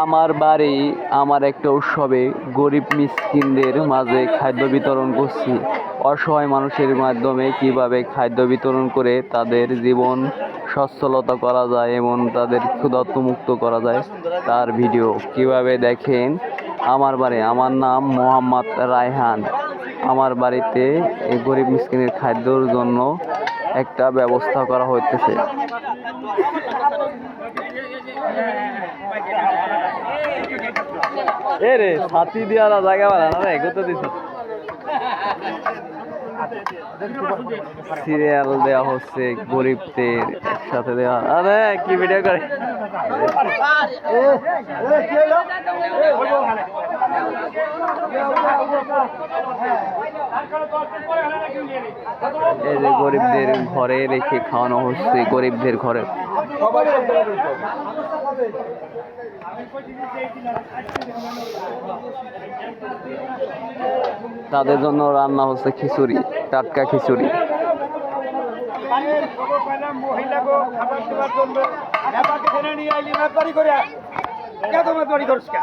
আমার বাড়ি, আমার একটা উৎসবে গরিব মিসকিনদের মাঝে খাদ্য বিতরণ করছি। অসহায় মানুষের মাধ্যমে কীভাবে খাদ্য বিতরণ করে তাদের জীবন সচ্ছলতা করা যায় এবং তাদের ক্ষুধার্ত মুক্ত করা যায়, তার ভিডিও কীভাবে দেখেন? আমার বাড়ি, আমার নাম মোহাম্মদ রায়হান। আমার বাড়িতে এই গরিব মিসকিনের খাদ্যর জন্য একটা ব্যবস্থা করা হইতেছে। এ রে ছাতি দিয়া জায়গা বাড়া না রে কত দিছ। সিরিয়াল দেওয়া হচ্ছে গরিবদের, একসাথে দেওয়া আরে, কি ভিডিও করে? এই যে গরিবদের ঘরে রেখে খাওয়ানো হচ্ছে, গরিবদের ঘরে। তাদের জন্য রান্না হচ্ছে খিচুড়ি টাটকা খিচুড়ি। মহিলাকে খাবার দেওয়ার জন্য ব্যাপারকে নিয়ে আইলি করে এত ব্যাপারি করিস কে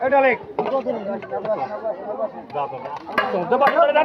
এটা লেখ তো যাতে বাকি বাসন মাগে না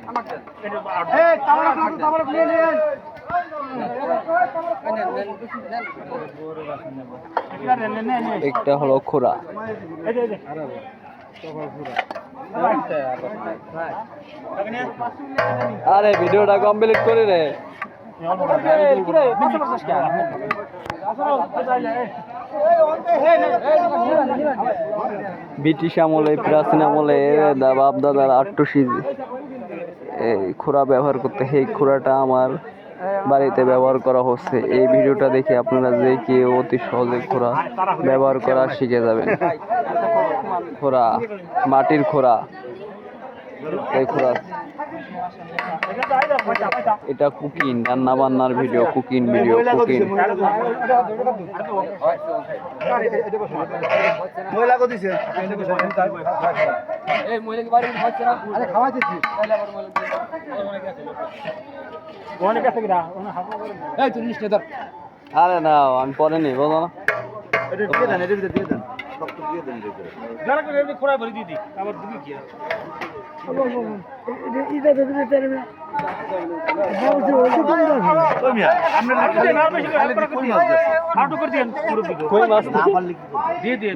একটা হলো খোরা আরে ভিডিওটা কমপ্লিট করে রে। ব্রিটিশ আমলে প্রাচীন আমলে বাপ দাদার আট্টসি এই খোরা ব্যবহার করতে, সেই খোরাটা আমার বাড়িতে ব্যবহার করা হচ্ছে। এই ভিডিওটা দেখে আপনারা যে কেউ অতি সহজে খোরা ব্যবহার করা শিখে যাবেন। খোরা মাটির খোরা এই খোরা এটা কুকিং রান্না বান্নার ভিডিও, কুকিং ভিডিও, কুকিং। মহিলা এই মহিলা কি বাড়ি হচ্ছে না আরে খাওয়া দিছি ওখানে গেছে কিনা ওখানে হাফ করে এই তুই নিস ধর। আরে না আমি পরে নি বোঝো না। এটা দিয়ে দেন এটা দিয়ে দেন। দিয়ে দেন যারা করে এমনি খোড়া ভরে দিদি আবার দিবি কি কই মাছ দিয়ে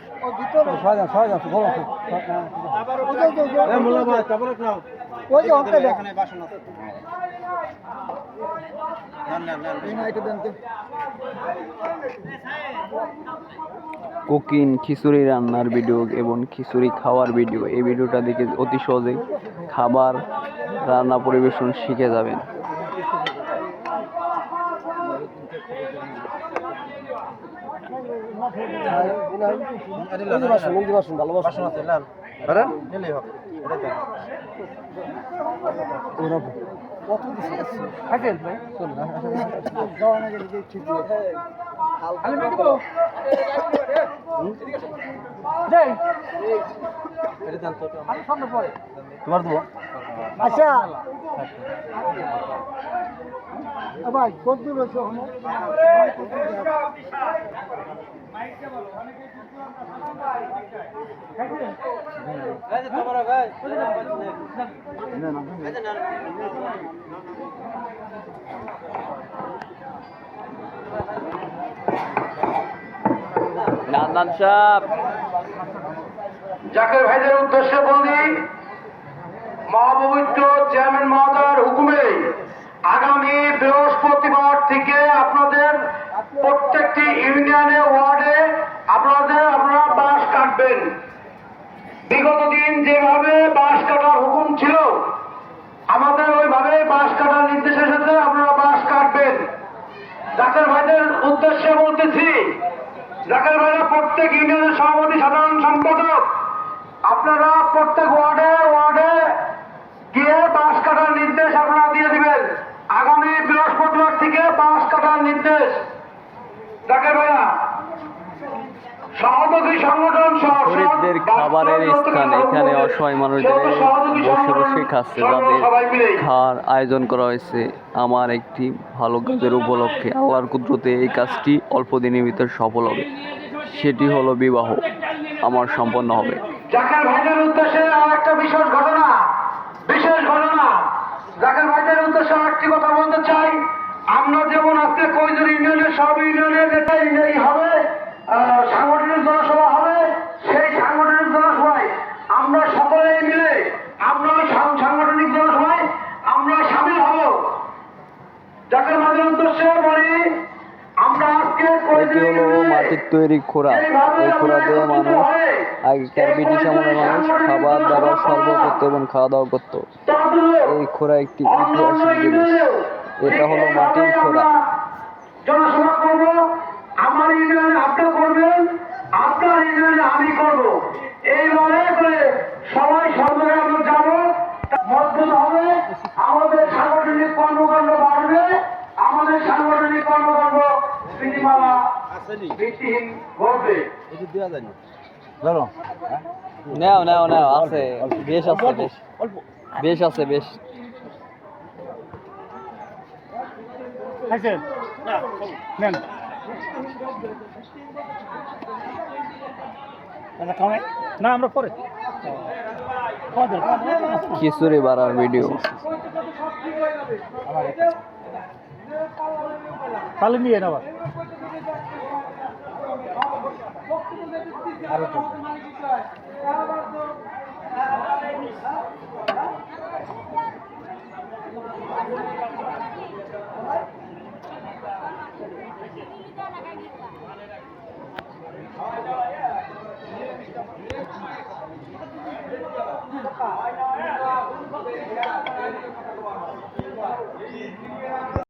কুকিং, খিচুড়ি রান্নার ভিডিও এবং খিচুড়ি খাওয়ার ভিডিও এই ভিডিওটা দেখে অতি সহজে খাবার, রান্না পরিবেশন শিখে যাবেন। তোমার দেবো আচ্ছা ভাই কত দূর নান্দান জাকের ভাইদের উদ্দেশ্যে বলি মহাপবিত্র চেয়ারম্যান মহোদয়ের হুকুমে আগামী বৃহস্পতিবার থেকে আপনাদের প্রত্যেকটি ইউনিয়নে ওয়ার্ডে আপনাদের আপনারা বাঁশ কাটবেন বিগত দিন যেভাবে বাঁশ কাটার হুকুম ছিল আমাদের ওইভাবে বাঁশ কাটার নির্দেশ এসেছে আপনারা বাঁশ কাটবেন জাকের ভাইদের উদ্দেশ্যে বলতেছি জাকের ভাইরা প্রত্যেক ইউনিয়নের সভাপতি, সাধারণ সম্পাদক, আপনারা প্রত্যেক ওয়ার্ডে ওয়ার্ডে গিয়ে বাস কাটার নির্দেশ আপনারা দিয়ে দিবেন। আগামী বৃহস্পতিবার থেকে বাস কাটার নির্দেশ। জাকের ভাইরা সহযোগী সংগঠন সহ খাবারের স্থান। এখানে অসহায় মানুষদের বসে বসে খাচ্ছে। তাদের খাওয়ার আয়োজন করা হয়েছে। আমার একটি ভালো কাজের উপলক্ষে আল্লাহর কুদ্রতে এই কাজটি অল্প দিনের ভিতর সফল হবে। সেটি হলো বিবাহ। আমার সম্পন্ন হবে। একটা বিশেষ ঘটনা বিশেষ ঘটনা জাকের ভাইদের উদ্দেশ্যে আরেকটি কথা বলতে চাই আমরা যেমন আজকে কৈজুর ইউনিয়নের সব ইউনিয়নের যেটা ইউনিয়নই হবে আহ, সাংগঠনিক জনসভা হবে সেই সাংগঠনিক জনসভায় আমরা সকলে মিলে আমরা ওই সাং- সাংগঠনিক জনসভায় আমরা সামিল হব জাকের ভাইদের উদ্দেশ্যে বলি আমরা আজকে এটি কৈজুর হলো ইউনিয়নে মাটির তৈরি খোরা। এই খোরা দিয়ে মানুষ আগেকার ব্রিটিশ আমলের মানুষ খাবার দাবার সর্ব করতো এবং খাওয়া দাওয়া করতো। এই খোরা একটি ঐতিহাসিক জিনিস। এটা হলো মাটির খোরা। নেও নেও নেও আছে। বেশ আছে বেশ। বেশ আছে বেশ। খাইছেন? নেন? না আমরা পরে। খিচুড়ি বাড়ার ভিডিও তাহলে নিয়ে নেওয়া। আরও